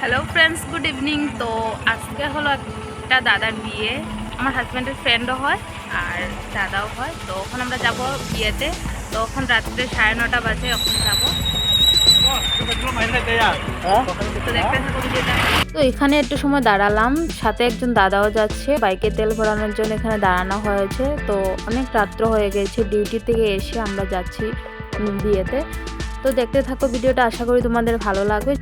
Hello friends good evening তো আজকে হলো একটা দাদার বিয়ে। আমার হাজব্যান্ডের ফ্রেন্ডও হয় আর দাদাও হয়। তো ওখানে আমরা যাব বিয়েতে। তো এখন রাত্রে সাড়ে নটা বাজে, এখন যাব। তো এখানে একটু সময় দাঁড়ালাম। সাথে একজন দাদাও যাচ্ছে, বাইকে তেল ভরানোর জন্য এখানে দাঁড়ানো হয়েছে। তো অনেক রাত্র হয়ে গেছে, ডিউটি থেকে এসে আমরা যাচ্ছি বিয়েতে। তো দেখতে থাকো ভিডিওটা, আশা করি তোমাদের ভালো লাগবে।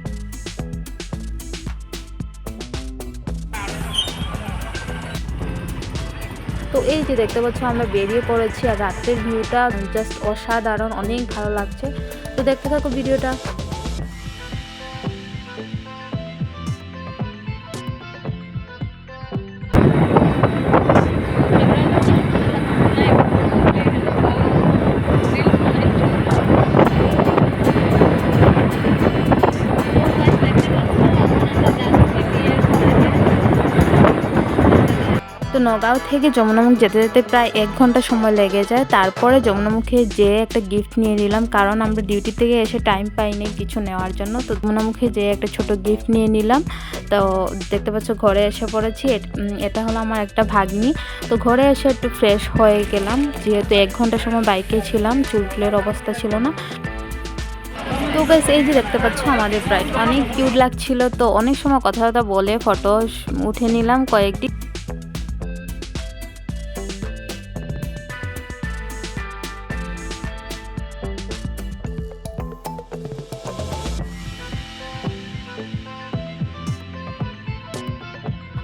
তো এই যে দেখতে পাচ্ছ, আমরা বেরিয়ে পড়েছি আর রাত্রের ভিউটা জাস্ট অসাধারণ, অনেক ভালো লাগছে। তো দেখতে থাকো ভিডিওটা। তো নগাঁও থেকে যমুনামুখ যেতে যেতে প্রায় এক ঘণ্টা সময় লেগে যায়। তারপরে যমুনামুখে যে একটা গিফট নিয়ে নিলাম, কারণ আমরা ডিউটি থেকে এসে টাইম পাইনি কিছু নেওয়ার জন্য। তো যমুনামুখে যে একটা ছোট গিফট নিয়ে নিলাম, তো দেখতে পাচ্ছ ঘরে এসে পড়েছি। এট- হলো আমার একটা ভাগ্নি। তো ঘরে এসে একটু ফ্রেশ হয়ে গেলাম, যেহেতু এক ঘণ্টা সময় বাইকে ছিলাম চুলগুলোর অবস্থা ছিল না। তো গাইস এই যে দেখতে পাচ্ছ আমাদের প্রায় অনেক কিউট লাগছিল, তো অনেক সময় কথা কথা বলে ফটো উঠে নিলাম কয়েকটি।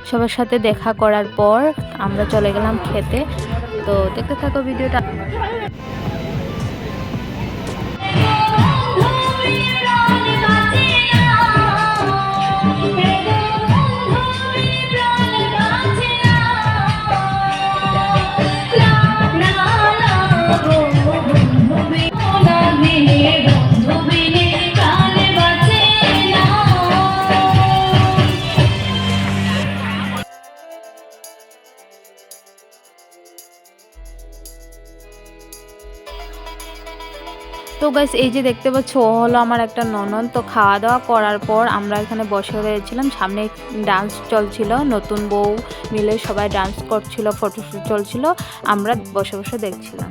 সবার সাথে দেখা করার পর আমরা চলে গেলাম খেতে তো দেখতে থাকো ভিডিওটা তো গাইস এই যে দেখতে পাচ্ছ, ও হলো আমার একটা ননন তো খাওয়া দাওয়া করার পর আমরা এখানে বসে রয়েছিলাম। সামনে ডান্স চলছিল, নতুন বউ মিলে সবাই ডান্স করছিল ফটোশুট চলছিল। আমরা বসে বসে দেখছিলাম।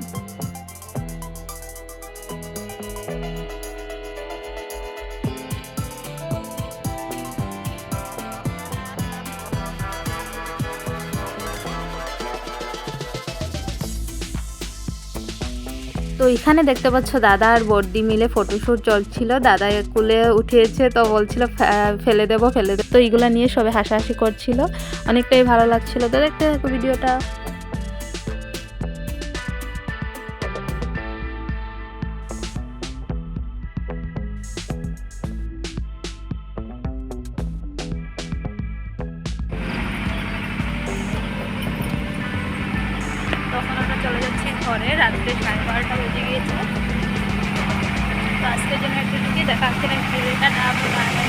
তো এখানে দেখতে পাচ্ছ দাদা আর বর্দি মিলে ফটোশ্যুট চলছিল। দাদা কুলে উঠিয়েছে তো বলছিল ফেলে দেবো ফেলে দেবো। তো এইগুলো নিয়ে সবাই হাসাহাসি করছিল। অনেকটাই ভালো লাগছিল। তো দেখতে থাকো ভিডিওটা। চলে যাচ্ছি ঘরে, রাত্রে সাড়ে বারোটা বেজে গিয়েছে তো আজকের জন্য